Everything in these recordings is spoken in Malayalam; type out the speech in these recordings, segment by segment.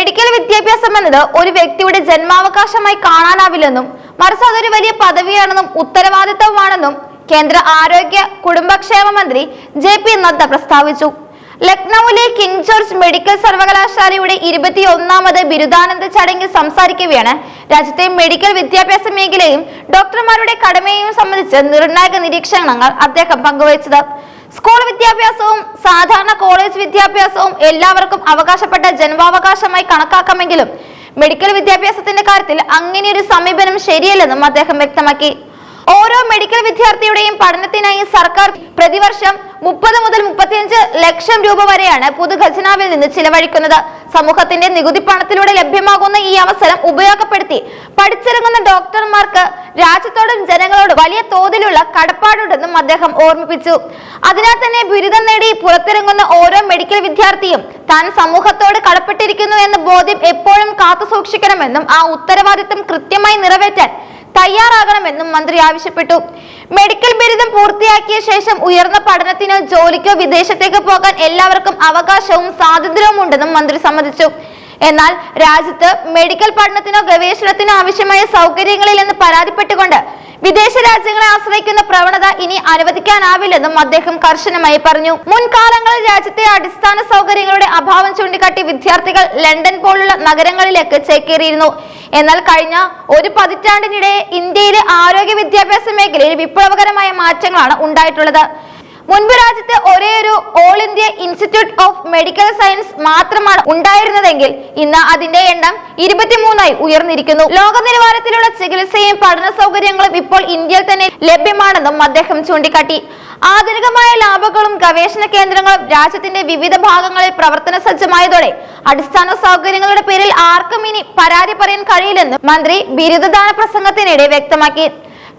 മെഡിക്കൽ വിദ്യാഭ്യാസം എന്നത് ഒരു വ്യക്തിയുടെ ജന്മാവകാശമായി കാണാനാവില്ലെന്നും മറിച്ച് അതൊരു വലിയ പദവിയാണെന്നും ഉത്തരവാദിത്തവുമാണെന്നും കേന്ദ്ര ആരോഗ്യ കുടുംബക്ഷേമ മന്ത്രി ജെ പി നദ്ദ പ്രസ്താവിച്ചു. ലക്നൌവിലെ കിങ് ജോർജ് മെഡിക്കൽ സർവകലാശാലയുടെ ഇരുപത്തിയൊന്നാമത് ബിരുദാനന്ദ ചടങ്ങിൽ സംസാരിക്കവെയാണ് രാജ്യത്തെ മെഡിക്കൽ വിദ്യാഭ്യാസ മേഖലയും ഡോക്ടർമാരുടെ കടമയും സംബന്ധിച്ച് നിർണായക നിരീക്ഷണങ്ങൾ അദ്ദേഹം പങ്കുവച്ചത്. സ്കൂൾ വിദ്യാഭ്യാസവും സാധാരണ കോളേജ് വിദ്യാഭ്യാസവും എല്ലാവർക്കും അവകാശപ്പെട്ട ജന്മാവകാശമായി കണക്കാക്കാമെങ്കിലും മെഡിക്കൽ വിദ്യാഭ്യാസത്തിന്റെ കാര്യത്തിൽ അങ്ങനെയൊരു സമീപനം ശരിയല്ലെന്നും അദ്ദേഹം വ്യക്തമാക്കി. ഓരോ മെഡിക്കൽ വിദ്യാർത്ഥിയുടെയും പഠനത്തിനായി സർക്കാർ പ്രതിവർഷം മുപ്പത് മുതൽ മുപ്പത്തിയഞ്ച് ലക്ഷം രൂപ വരെയാണ് പൊതു ഖജനാവിൽ നിന്ന് ചിലവഴിക്കുന്നത്. സമൂഹത്തിന്റെ നികുതി പണത്തിലൂടെ ലഭ്യമാകുന്ന ഈ അവസരം ഉപയോഗപ്പെടുത്തി പഠിച്ചിറങ്ങുന്ന ഡോക്ടർമാർക്ക് രാജ്യത്തോടും ജനങ്ങളോടും വലിയ തോതിലുള്ള കടപ്പാടുണ്ടെന്നും അദ്ദേഹം ഓർമ്മിപ്പിച്ചു. അതിനാൽ തന്നെ ബിരുദം നേടി പുറത്തിറങ്ങുന്ന ഓരോ മെഡിക്കൽ വിദ്യാർത്ഥിയും താൻ സമൂഹത്തോട് കടപ്പെട്ടിരിക്കുന്നു എന്ന ബോധ്യം എപ്പോഴും കാത്തു സൂക്ഷിക്കണമെന്നും ആ ഉത്തരവാദിത്തം കൃത്യമായി നിറവേറ്റാൻ തയ്യാറാകണമെന്നും മന്ത്രി ആവശ്യപ്പെട്ടു. മെഡിക്കൽ ബിരുദം പൂർത്തിയാക്കിയ ശേഷം ഉയർന്ന പഠനത്തിനോ ജോലിക്കോ വിദേശത്തേക്ക് പോകാൻ എല്ലാവർക്കും അവകാശവും സ്വാതന്ത്ര്യവും ഉണ്ടെന്നും മന്ത്രി സമ്മതിച്ചു. എന്നാൽ രാജ്യത്ത് മെഡിക്കൽ പഠനത്തിനോ ഗവേഷണത്തിനോ ആവശ്യമായ സൗകര്യങ്ങളില്ലെന്ന് പരാതിപ്പെട്ടുകൊണ്ട് വിദേശ രാജ്യങ്ങളെ ആശ്രയിക്കുന്ന പ്രവണത ഇനി അനുവദിക്കാനാവില്ലെന്നും അദ്ദേഹം കർശനമായി പറഞ്ഞു. മുൻകാലങ്ങളിൽ രാജ്യത്തെ അടിസ്ഥാന സൗകര്യങ്ങളുടെ അഭാവം ചൂണ്ടിക്കാട്ടി വിദ്യാർത്ഥികൾ ലണ്ടൻ പോലുള്ള നഗരങ്ങളിലേക്ക് ചേക്കേറിയിരുന്നു. എന്നാൽ കഴിഞ്ഞ ഒരു പതിറ്റാണ്ടിനിടെ ഇന്ത്യയിലെ ആരോഗ്യ വിദ്യാഭ്യാസ മേഖലയിൽ വിപ്ലവകരമായ മാറ്റങ്ങളാണ് ഉണ്ടായിട്ടുള്ളത്. മുൻപ് രാജ്യത്ത് ഒരേ ഇൻസ്റ്റിറ്റ്യൂട്ട് ഓഫ് മെഡിക്കൽ സയൻസ് മാത്രമാണ് ഉണ്ടായിരുന്നതെങ്കിൽ ഇന്ന് അതിന്റെ എണ്ണം ഇരുപത്തിമൂന്നായി ഉയർന്നിരിക്കുന്നു. ലോക നിലവാരത്തിലുള്ള ചികിത്സയും പഠന സൗകര്യങ്ങളും ഇപ്പോൾ ഇന്ത്യയിൽ തന്നെ ലഭ്യമാണെന്നും അദ്ദേഹം ചൂണ്ടിക്കാട്ടി. ആധുനികമായ ലാബുകളും ഗവേഷണ കേന്ദ്രങ്ങളും രാജ്യത്തിന്റെ വിവിധ ഭാഗങ്ങളിൽ പ്രവർത്തന സജ്ജമായതോടെ അടിസ്ഥാന സൗകര്യങ്ങളുടെ പേരിൽ ആർക്കും ഇനി പരാതി പറയാൻ കഴിയില്ലെന്നും മന്ത്രി ബിരുദദാന പ്രസംഗത്തിനിടെ വ്യക്തമാക്കി.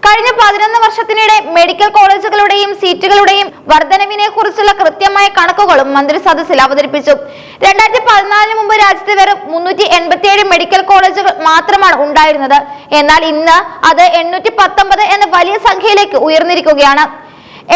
കഴിഞ്ഞ പതിനൊന്ന് വർഷത്തിനിടെ മെഡിക്കൽ കോളേജുകളുടെയും സീറ്റുകളുടെയും വർധനവിനെ കുറിച്ചുള്ള കൃത്യമായ കണക്കുകളും മന്ത്രി സദസ്സിൽ അവതരിപ്പിച്ചു. രണ്ടായിരത്തി പതിനാലിന് മുമ്പ് രാജ്യത്ത് വെറും മുന്നൂറ്റി എൺപത്തിയേഴ് മെഡിക്കൽ കോളേജുകൾ മാത്രമാണ് ഉണ്ടായിരുന്നത്. എന്നാൽ ഇന്ന് അത് എണ്ണൂറ്റി പത്തൊമ്പത് എന്ന വലിയ സംഖ്യയിലേക്ക് ഉയർന്നിരിക്കുകയാണ്.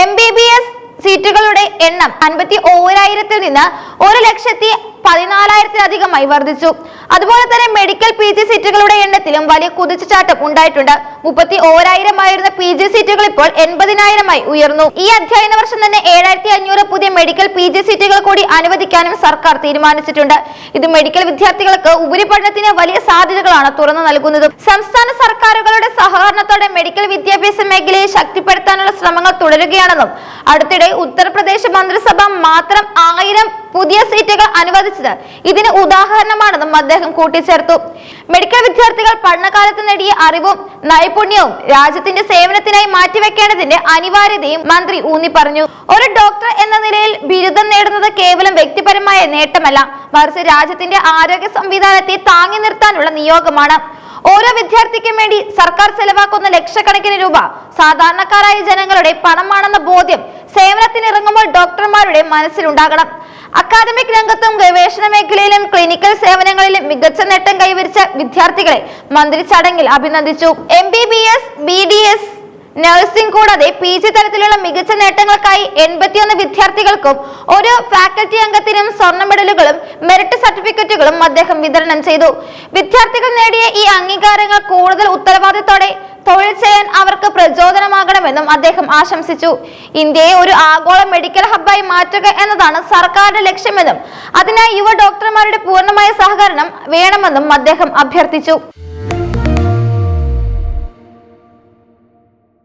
എം ബി ബി എസ് സീറ്റുകളുടെ എണ്ണം അൻപത്തി ഓരായിരത്തിൽ നിന്ന് ഒരു ലക്ഷത്തി പതിനാലായിരത്തിലധികമായി വർദ്ധിച്ചു. അതുപോലെ തന്നെ മെഡിക്കൽ പി ജി സീറ്റുകളുടെ എണ്ണത്തിലും വലിയ കുതിച്ചുചാട്ടം ഉണ്ടായിട്ടുണ്ട്. മുപ്പത്തി ഓരായിരമായിരുന്ന പി ജി സീറ്റുകൾ ഇപ്പോൾ എൺപതിനായിരമായി ഉയർന്നു. ഈ അധ്യയന വർഷം തന്നെ ഏഴായിരത്തി അഞ്ഞൂറ് പുതിയ മെഡിക്കൽ പി ജി സീറ്റുകൾ കൂടി അനുവദിക്കാനും സർക്കാർ തീരുമാനിച്ചിട്ടുണ്ട്. ഇത് മെഡിക്കൽ വിദ്യാർത്ഥികൾക്ക് ഉപരിപഠനത്തിന് വലിയ സാധ്യതകളാണ് തുറന്നു നൽകുന്നത്. സംസ്ഥാന സർക്കാരുകളുടെ സഹകരണത്തോടെ മെഡിക്കൽ വിദ്യാഭ്യാസ മേഖലയെ ശക്തിപ്പെടുത്താനുള്ള ശ്രമങ്ങൾ തുടരുകയാണെന്നും അടുത്തിടെ ഉത്തർപ്രദേശ് മന്ത്രിസഭ മാത്രം ആയിരം പുതിയ സീറ്റുകൾ അനുവദിച്ചത്. ഇതിന് ഉദാഹരണമാണെന്നും അദ്ദേഹം കൂട്ടിച്ചേർത്തു. മെഡിക്കൽ വിദ്യാർത്ഥികൾ പഠനകാലത്ത് നേടിയ അറിവും നൈപുണ്യവും രാജ്യത്തിന്റെ സേവനത്തിനായി മാറ്റിവെക്കേണ്ടതിന്റെ അനിവാര്യതയും മന്ത്രി ഊന്നി പറഞ്ഞു ഒരു ഡോക്ടർ എന്ന നിലയിൽ ബിരുദം നേടുന്നത് കേവലം വ്യക്തിപരമായ നേട്ടമല്ല. മറിച്ച് രാജ്യത്തിന്റെ ആരോഗ്യ സംവിധാനത്തെ താങ്ങി നിർത്താനുള്ള നിയോഗമാണ്. ഓരോ വിദ്യാർത്ഥിക്കും വേണ്ടി സർക്കാർ ചെലവാക്കുന്ന ലക്ഷക്കണക്കിന് രൂപ സാധാരണക്കാരായ ജനങ്ങളുടെ പണമാണെന്ന ബോധ്യം സേവനത്തിനിറങ്ങുമ്പോൾ ഡോക്ടർമാരുടെ മനസ്സിലുണ്ടാകണം. അക്കാദമിക് രംഗത്തും ഗവേഷണ മേഖലയിലും ക്ലിനിക്കൽ സേവനങ്ങളിലും മികച്ച നേട്ടം കൈവരിച്ച വിദ്യാർത്ഥികളെ മന്ത്രി ചടങ്ങിൽ അഭിനന്ദിച്ചു. M B B S B D S nursing കൂടാതെ പി ജി തലത്തിലുള്ള മികച്ച നേട്ടങ്ങൾക്കായി എൺപത്തിയൊന്ന് വിദ്യാർത്ഥികൾക്കും ഒരു ഫാക്കൽറ്റി അംഗത്തിനും സ്വർണ മെഡലുകളും മെറിറ്റ് സർട്ടിഫിക്കറ്റുകളും അദ്ദേഹം വിതരണം ചെയ്തു. വിദ്യാർത്ഥികൾ നേടിയ ഈ അംഗീകാരങ്ങൾ കൂടുതൽ ഉത്തരവാദിത്തോടെ തൊഴിൽ ചെയ്യാൻ അവർക്ക് പ്രചോദനമാകണമെന്നും അദ്ദേഹം ആശംസിച്ചു. ഇന്ത്യയെ ഒരു ആഗോള മെഡിക്കൽ ഹബ്ബായി മാറ്റുക എന്നതാണ് സർക്കാരിന്റെ ലക്ഷ്യമെന്നും അതിനായി യുവ ഡോക്ടർമാരുടെ പൂർണമായ സഹകരണം വേണമെന്നും അദ്ദേഹം അഭ്യർത്ഥിച്ചു.